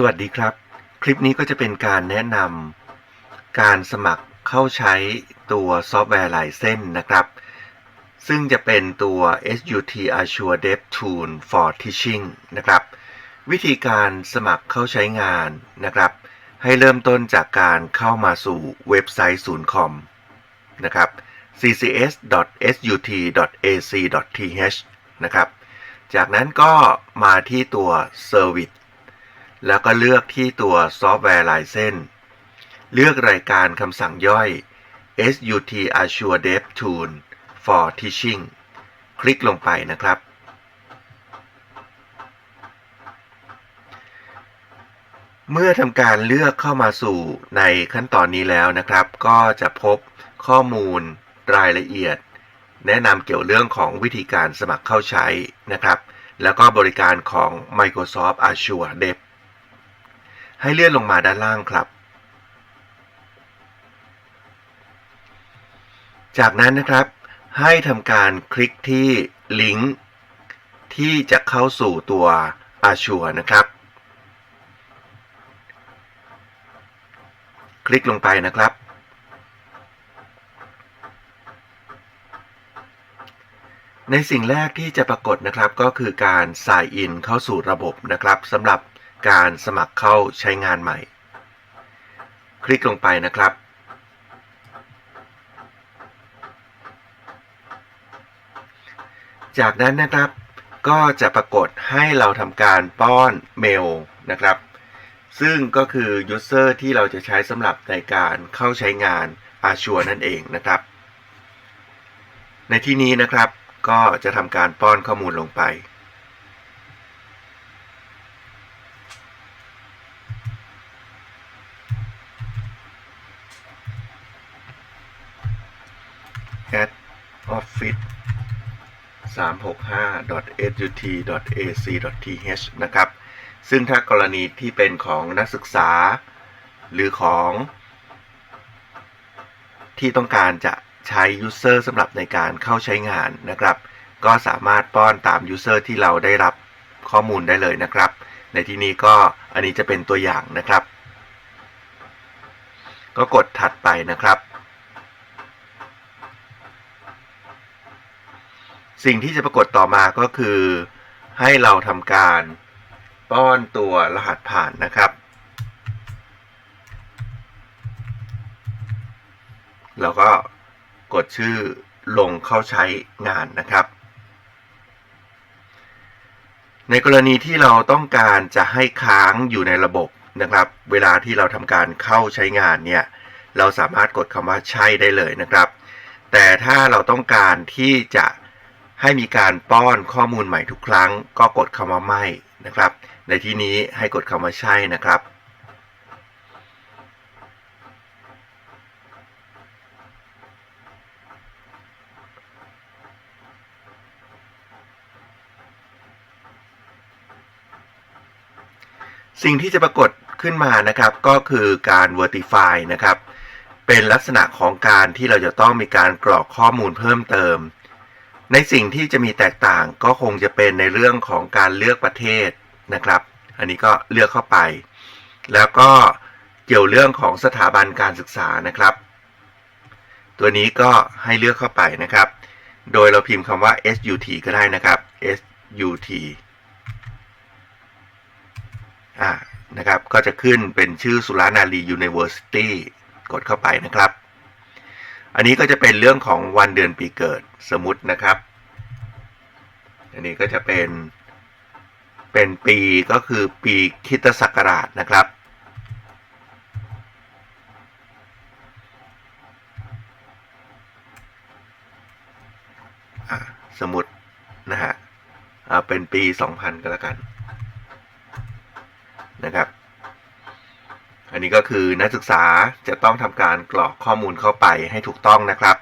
สวัสดีครับ คลิปนี้ก็จะเป็นการแนะนำการสมัครเข้าใช้ตัวซอฟต์แวร์ลายเส้นนะครับ ซึ่งจะเป็นตัว SUT Azure Dev Tool for Teaching นะครับ วิธีการสมัครเข้าใช้งานนะครับ ให้เริ่มต้นจากการเข้ามาสู่เว็บไซต์ศูนย์คอมนะครับ ccs.sut.ac.th นะครับ จากนั้นก็มาที่ตัว Service แล้วก็เลือกที่ตัวซอฟต์แวร์ลายเส้น เลือกรายการคำสั่งย่อย SUT Azure Dev Tool for Teaching คลิกลงไปนะครับ เมื่อทำการเลือกเข้ามาสู่ในขั้นตอนนี้แล้วนะครับ ก็จะพบข้อมูลรายละเอียด แนะนำเกี่ยวเรื่องของวิธีการสมัครเข้าใช้นะครับ แล้วก็บริการของ Microsoft Azure Dev ให้เลื่อนลงมาด้านล่างครับ จากนั้นนะครับ ให้ทำการคลิกที่ลิงก์ที่จะเข้าสู่ตัว Azure นะครับ คลิกลงไปนะครับ ในสิ่งแรกที่จะปรากฏนะครับก็คือการ sign in เข้าสู่ระบบนะครับสำหรับ การสมัครเข้าใช้งานใหม่ คลิกลงไปนะครับ จากนั้นนะครับก็จะปรากฏให้เราทำการป้อนเมลนะครับ ซึ่งก็คือ user ที่เราจะใช้สำหรับในการเข้าใช้งาน Azure นั่นเองนะครับ ในที่นี้นะครับก็จะทำการป้อนข้อมูลลงไป 365.sut.ac.th นะครับ ซึ่งถ้ากรณีที่เป็นของนักศึกษา หรือของ ที่ต้องการจะใช้ user สำหรับในการเข้าใช้งานนะครับ ก็สามารถป้อนตาม user ที่เราได้รับข้อมูลได้เลยนะครับ ในที่นี้ก็อันนี้จะเป็นตัวอย่างนะครับ ก็กดถัดไปนะครับ สิ่งที่จะปรากฏต่อมาก็คือ ให้เราทำการป้อนตัวรหัสผ่านนะครับ แล้วก็กดชื่อลงเข้าใช้งานนะครับ ในกรณีที่เราต้องการจะให้ค้างอยู่ในระบบนะครับ เวลาที่เราทำการเข้าใช้งานเนี่ย เราสามารถกดคำว่าใช่ได้เลยนะครับ แต่ถ้าเราต้องการที่จะ ให้มีการป้อนข้อมูลใหม่ทุกครั้ง ก็กดคำว่าไม่นะครับ ในที่นี้ให้กดคำว่าใช่นะครับ สิ่งที่จะปรากฏขึ้นมานะครับก็คือการ verify นะครับ เป็นลักษณะของการที่เราจะต้องมีการกรอกข้อมูลเพิ่มเติม ในสิ่งที่จะมีแตกต่างก็คงจะเป็นในเรื่องของการเลือกประเทศนะครับ อันนี้ก็เลือกเข้าไป แล้วก็เกี่ยวเรื่องของสถาบันการศึกษานะครับ ตัวนี้ก็ให้เลือกเข้าไปนะครับ โดยเราพิมพ์คำว่า SUT ก็ได้นะครับ SUT อ่านะครับ ก็จะขึ้นเป็นชื่อสุรานารี University กดเข้าไปนะครับ อันนี้ก็จะเป็นเรื่องของวันเดือนปีเกิดสมมตินะครับ อันนี้ก็จะเป็นเป็นปีก็คือปีคริสตศักราชนะครับ สมมตินะฮะเป็นปี 2000 ก็แล้วกันนะครับ อันนี้ก็คือนักศึกษาจะต้องทำการกรอกข้อมูลเข้าไปให้ถูกต้องนะครับ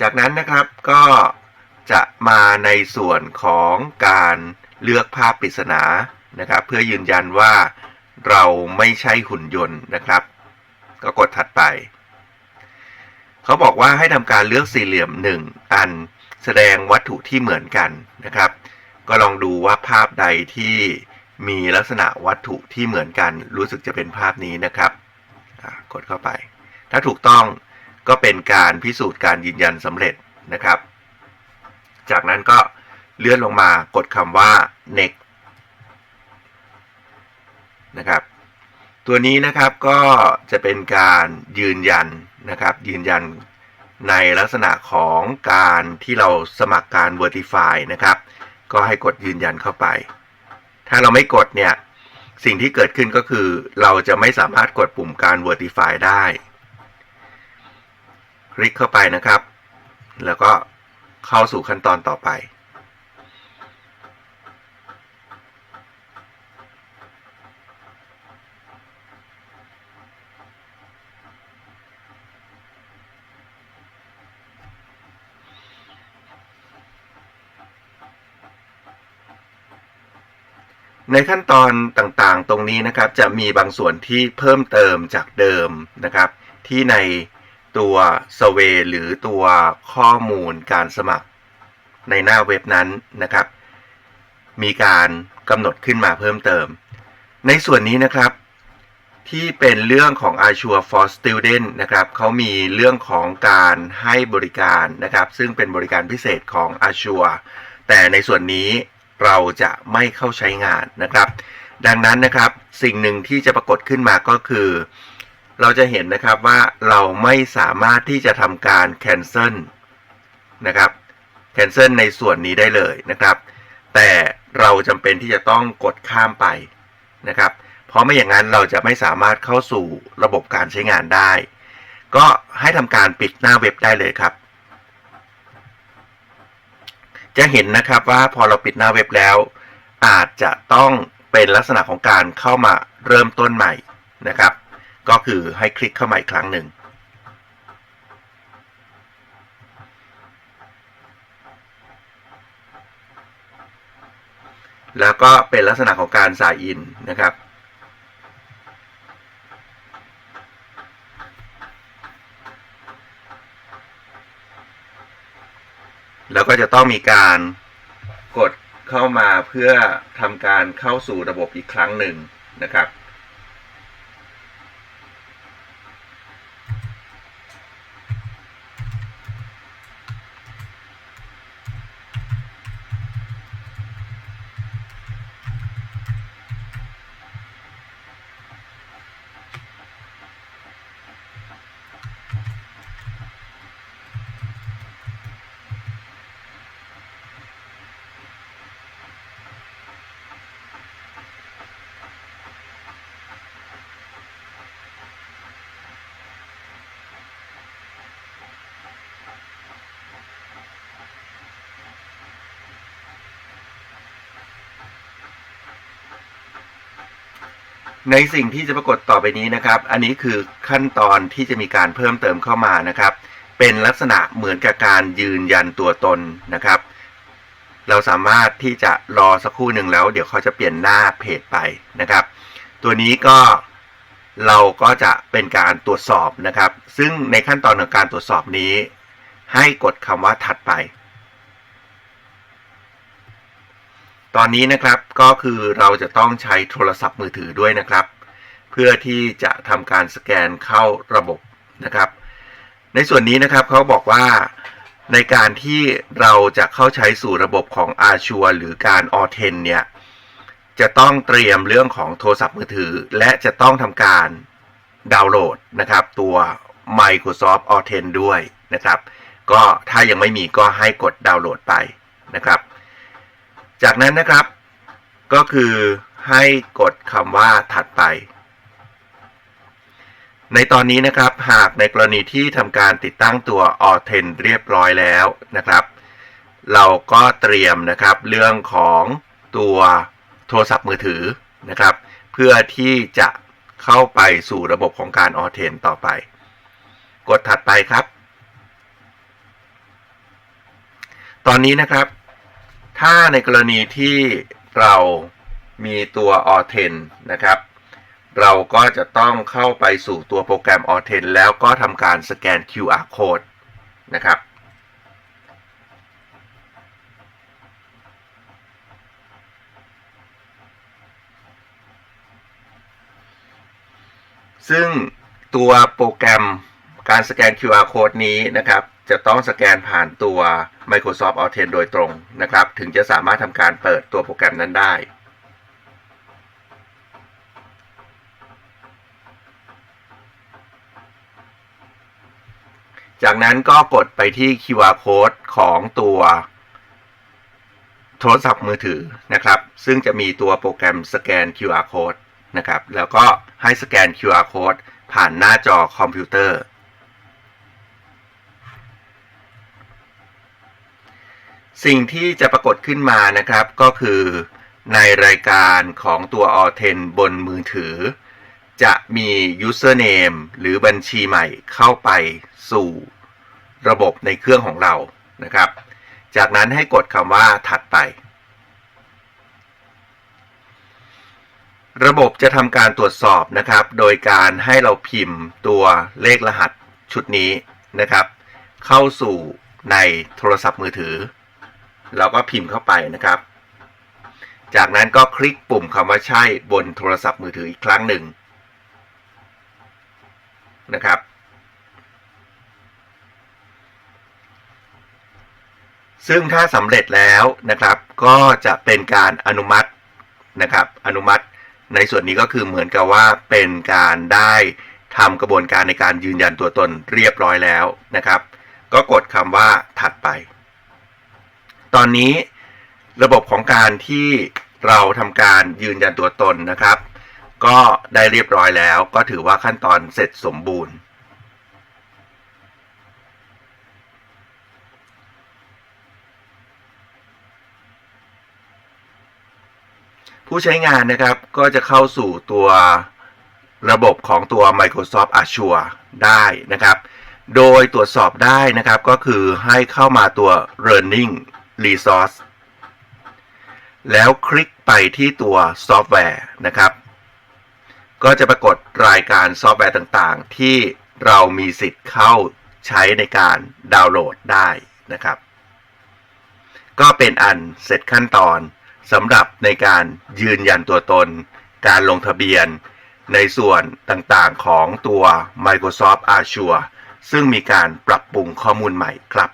จากนั้นนะครับก็จะมาในส่วนของการเลือกภาพปริศนานะครับ เพื่อยืนยันว่าเราไม่ใช่หุ่นยนต์นะครับ ก็กดถัดไป เขาบอกว่าให้ทำการเลือกสี่เหลี่ยมหนึ่งอันแสดงวัตถุที่เหมือนกันนะครับ ก็ลองดูว่าภาพใดที่ มีลักษณะวัตถุที่เหมือนกันรู้สึกจะเป็นภาพนี้นะครับ กดเข้าไป ถ้าถูกต้องก็เป็นการพิสูจน์การยืนยันสำเร็จนะครับ จากนั้นก็เลื่อนลงมากดคำว่า next นะครับ ตัวนี้นะครับก็จะเป็นการยืนยันนะครับ ยืนยันในลักษณะของการที่เราสมัครการ Verify นะครับ ก็ให้กดยืนยันเข้าไป ถ้าเราไม่กดเนี่ย สิ่งที่เกิดขึ้นก็คือเราจะไม่สามารถกดปุ่มการ Verify ได้ คลิกเข้าไปนะครับ แล้วก็เข้าสู่ขั้นตอนต่อไป ในขั้นตอนต่างๆ ตรงนี้นะครับ จะมีบางส่วนที่เพิ่มเติมจากเดิมนะครับ ที่ในตัว Survey หรือตัวข้อมูลการสมัครในหน้าเว็บนั้นนะครับ มีการกำหนดขึ้นมาเพิ่มเติม ในส่วนนี้นะครับ ที่เป็นเรื่องของ Azure for Student นะครับเขามีเรื่องของการให้บริการนะครับ ซึ่งเป็นบริการพิเศษของ Azure แต่ในส่วนนี้ เราจะไม่เข้าใช้งานนะครับ ดังนั้นนะครับสิ่งหนึ่งที่จะปรากฏขึ้นมาก็คือ เราจะเห็นนะครับว่าเราไม่สามารถที่จะทำการ cancel นะครับ cancel ในส่วนนี้ได้เลยนะครับ แต่เราจำเป็นที่จะต้องกดข้ามไปนะครับ เพราะไม่อย่างนั้นเราจะไม่สามารถเข้าสู่ระบบการใช้งานได้ ก็ให้ทำการปิดหน้าเว็บได้เลยครับ จะเห็นนะครับว่าพอเราปิดหน้าเว็บแล้ว อาจจะต้องเป็นลักษณะของการเข้ามาเริ่มต้นใหม่นะครับ ก็คือให้คลิกเข้ามาอีกครั้งหนึ่งแล้วก็เป็นลักษณะของการสายอินนะครับ แล้วก็จะต้องมีการกดเข้ามาเพื่อทำการเข้าสู่ระบบอีกครั้งหนึ่งนะครับ ในสิ่งที่จะปรากฏต่อไปนี้นะครับ อันนี้คือขั้นตอนที่จะมีการเพิ่มเติมเข้ามานะครับ เป็นลักษณะเหมือนกับการยืนยันตัวตนนะครับ เราสามารถที่จะรอสักครู่หนึ่งแล้ว เดี๋ยวเขาจะเปลี่ยนหน้าเพจไปนะครับ ตัวนี้ก็เราก็จะเป็นการตรวจสอบนะครับ ซึ่งในขั้นตอนของการตรวจสอบนี้ ให้กดคำว่าถัดไป ตอนนี้นะครับก็คือเราจะต้องใช้โทรศัพท์มือถือด้วยนะครับ เพื่อที่จะทำการสแกนเข้าระบบนะครับ ในส่วนนี้นะครับเขาบอกว่าในการที่เราจะเข้าใช้สู่ระบบของ Azure หรือการ a u t e n เนี่ย จะต้องเตรียมเรื่องของโทรศัพท์มือถือ และจะต้องทำการดาวน์โหลดนะครับ ตัว Microsoft a u t e n ด้วยนะครับ ก็ถ้ายังไม่มีก็ให้กดดาวน์โหลดไปนะครับ จากนั้นนะครับ ก็คือให้กดคำว่าถัดไป ในตอนนี้นะครับ หากในกรณีที่ทำการติดตั้งตัว a u t e n เรียบร้อยแล้วนะครับ เราก็เตรียมนะครับเรื่องของตัวโทรศัพท์มือถือนะครับ เพื่อที่จะเข้าไปสู่ระบบของการ a u t e n ต่อไป กดถัดไปครับ ตอนนี้นะครับ ถ้าในกรณีที่เรามีตัว all 10นะครับ เราก็จะต้องเข้าไปสู่ตัวโปรแกรม all 10แล้วก็ทำการสแกน QR code นะครับ ซึ่งตัวโปรแกรมการสแกน QR code นี้นะครับ จะต้องสแกนผ่านตัว Microsoft Authent โดยตรงนะครับ ถึงจะสามารถทำการเปิดตัวโปรแกรมนั้นได้จากนั้นก็กดไปที่ QR code ของตัวโทรศัพท์มือถือนะครับ ซึ่งจะมีตัวโปรแกรมสแกน QR code นะครับ แล้วก็ให้สแกน QR code ผ่านหน้าจอคอมพิวเตอร์ สิ่งที่จะปรากฏขึ้นมานะครับก็คือในรายการของตัว a u t e n บนมือถือ จะมี username หรือบัญชีใหม่เข้าไปสู่ระบบในเครื่องของเรานะครับ จากนั้นให้กดคำว่าถัดไป ระบบจะทำการตรวจสอบนะครับ โดยการให้เราพิมพ์ตัวเลขรหัสชุดนี้นะครับ เข้าสู่ในโทรศัพท์มือถือ เราก็พิมพ์เข้าไปนะครับ จากนั้นก็คลิกปุ่มคำว่าใช่บนโทรศัพท์มือถืออีกครั้งหนึ่งนะครับ ซึ่งถ้าสำเร็จแล้วนะครับ ก็จะเป็นการอนุมัตินะครับ อนุมัติในส่วนนี้ก็คือเหมือนกับว่าเป็นการได้ทำกระบวนการในการยืนยันตัวตนเรียบร้อยแล้วนะครับ ก็กดคำว่าถัดไป ตอนนี้ระบบของการที่เราทำการยืนยันตัวตนนะครับ ก็ได้เรียบร้อยแล้วก็ถือว่าขั้นตอนเสร็จสมบูรณ์ ผู้ใช้งานนะครับก็จะเข้าสู่ตัวระบบของตัว Microsoft Azure ได้นะครับ โดยตรวจสอบได้นะครับก็คือให้เข้ามาตัว Learning Resource แล้วคลิกไปที่ตัวซอฟต์แวร์นะครับ ก็จะปรากฏรายการซอฟต์แวร์ต่างๆ ที่เรามีสิทธิ์เข้าใช้ในการดาวน์โหลดได้นะครับ ก็เป็นอันเสร็จขั้นตอนสำหรับในการยืนยันตัวตน การลงทะเบียน ในส่วนต่างๆของตัว Microsoft Azure ซึ่งมีการปรับปรุงข้อมูลใหม่ครับ